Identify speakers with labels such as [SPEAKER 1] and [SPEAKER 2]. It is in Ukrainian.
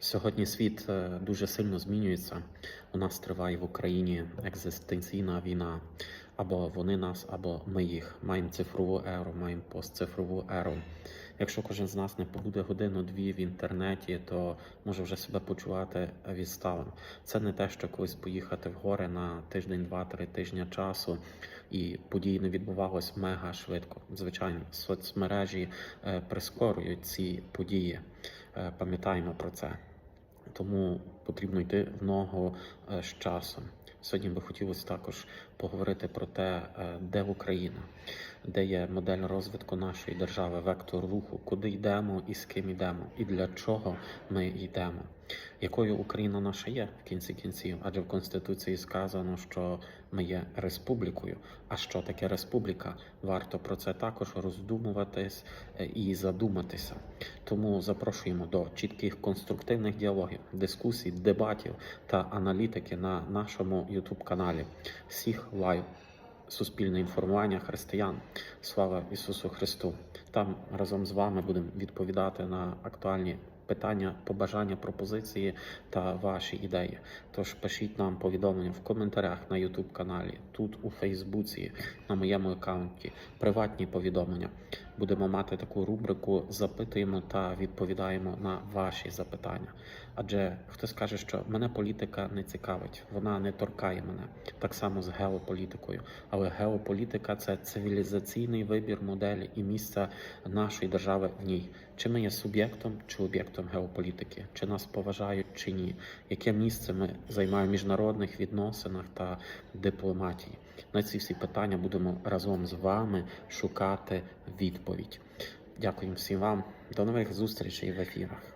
[SPEAKER 1] Сьогодні світ е, дуже сильно змінюється. У нас триває в Україні екзистенційна війна. Або вони нас, або ми їх. Маємо цифрову еру, маємо постцифрову еру. Якщо кожен з нас не побуде годину-дві в інтернеті, то може вже себе почувати відсталим. Це не те, що колись поїхати в гори на тиждень, два-три тижня часу, і події не відбувалось мега швидко. Звичайно, соцмережі е, прискорюють ці події. Е, Пам'ятаємо про це. Тому потрібно йти в ногу е, з часом. Сьогодні би хотілося також поговорити про те, е, де Україна, де є модель розвитку нашої держави, вектор руху, куди йдемо і з ким йдемо, і для чого ми йдемо. Якою Україна наша є в кінці кінців? Адже в Конституції сказано, що ми є республікою. А що таке республіка? Варто про це також роздумуватись е, і задуматися. Тому запрошуємо до чітких конструктивних діалогів, дискусій, дебатів та аналітики на нашому youtube каналі. Всіх лайв. Суспільне інформування християн. Слава Ісусу Христу! Там разом з вами будемо відповідати на актуальні питання, побажання, пропозиції та ваші ідеї. Тож пишіть нам повідомлення в коментарях на YouTube каналі, тут у Фейсбуці, на моєму аккаунті, приватні повідомлення. Будемо мати таку рубрику Запитуємо та відповідаємо на ваші запитання. Адже хтось каже, що мене політика не цікавить, вона не торкає мене так само з геополітикою. Але геополітика це цивілізаційний вибір моделі і місця нашої держави в ній. Чи ми є суб'єктом чи об'єктом геополітики? Чи нас поважають чи ні? Яке місце ми займаємо в міжнародних відносинах та дипломатії? На ці всі питання будемо разом з вами шукати відповідь. Дякую всім вам. До нових зустрічей в ефірах.